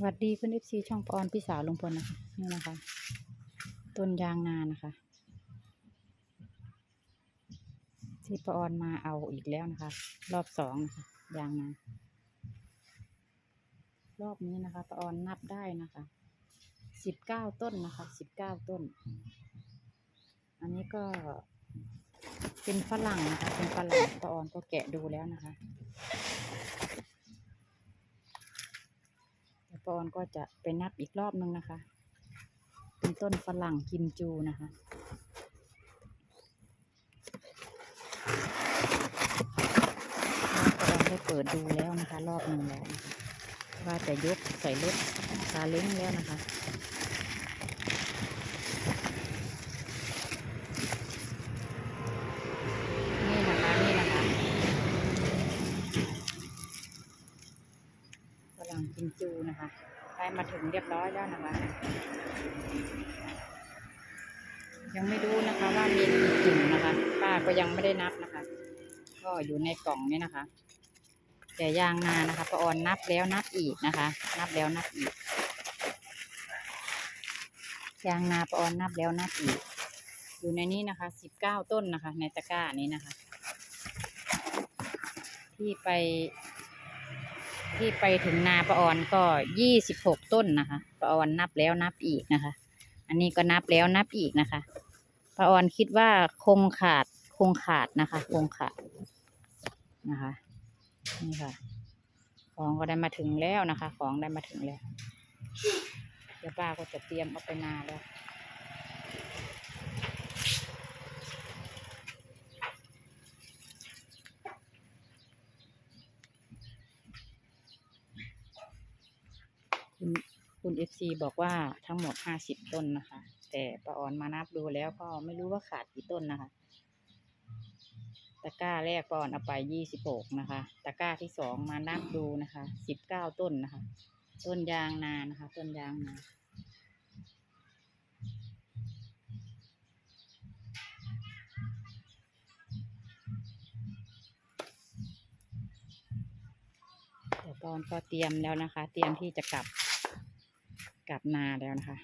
สวัสดีคุณเอฟซีช่องปอนพี่สาวลุงพลนะคะนี่นะคะ ต้นยางนานะคะที่ปอนมาเอาอีกแล้วนะคะ รอบสองนะคะยางนารอบนี้นะคะปอนนับได้นะคะสิบเก้าต้นนะคะสิบเก้าต้น อันนี้ก็เป็นฝรั่งนะคะเป็นฝรั่งปอนก็แกะดูแล้วนะคะ เดี๋ยว ปอนก็จะไปนับอีกรอบนึงนะคะ เป็นต้นฝรั่งกิมจูนะคะปอนได้เปิดดูแล้วนะคะ รอบหนึ่งแล้วว่าจะยกใส่รถซาเล้งแล้วนะคะ จูนะคะได้มาถึงเรียบร้อยแล้วนะคะ ยังไม่รู้นะคะว่ามีกี่กิ่งนะคะ ป้าก็ยังไม่ได้นับนะคะ ก็อยู่ในกล่องนี้นะคะแต่ยางนานะคะป้าออนนับแล้วนับอีกนะคะ นับแล้วนับอีก ยางนาป้าออนนับแล้วนับอีก อยู่ในนี้นะคะสิบเก้าต้นนะคะ ในตะกร้านี้นะคะ ที่ไป ที่ไปถึงนาปะออนก็ยี่สิบหกต้นนะคะปะออนนับแล้วนับอีกนะคะ อันนี้ก็นับแล้วนับอีกนะคะปะออนคิดว่าคงขาดคงขาดนะคะ คงขาดนะคะนี่ค่ะ ของก็ได้มาถึงแล้วนะคะ ของได้มาถึงแล้วเดี๋ยวป้าก็จะเตรียมเอาไปนาแล้ว คุณเอฟซีบอกว่าทั้งหมดห้าสิบต้นนะคะ แต่ป้าออนมานับดูแล้วก็ไม่รู้ว่าขาดกี่ต้นนะคะ ตะกร้าแรกป้าออนเอาไปยี่สิบหกนะคะ ตะกร้าที่สองมานับดูนะคะสิบเก้าต้นนะคะ ต้นยางนานะคะ ต้นยางนาเดี๋ยวปอนก็เตรียมแล้วนะคะ เตรียมที่จะกลับ กลับนาแล้วนะคะ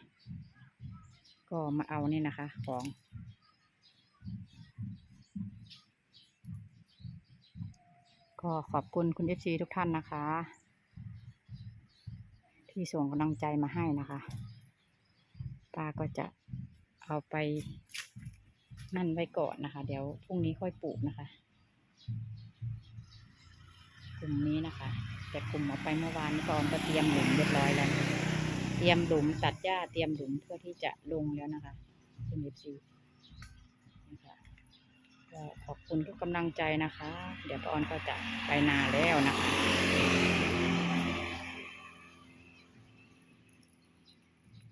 ก็มาเอานี่นะคะ ของก็ขอบคุณคุณเอฟซีทุกท่านนะคะ ที่ส่งกำลังใจมาให้นะคะป้าก็จะเอาไปนั่นไว้ก่อนนะคะ เดี๋ยวพรุ่งนี้ค่อยปลูกนะคะกลุ่มนี้นะคะ แต่กลุ่มเอาไปเมื่อวานนี้ก่อนก็เตรียมหลุมเรียบร้อยแล้ว รียมหลุมตัดหญ้าเตรียมหลุมเพื่อที่จะลงแล้วนะคะคุณเอฟซีนะคะก็ขอบคุณทุกกำลังใจนะคะ เดี๋ยวป้าออนก็จะไปนาแล้วนะคะ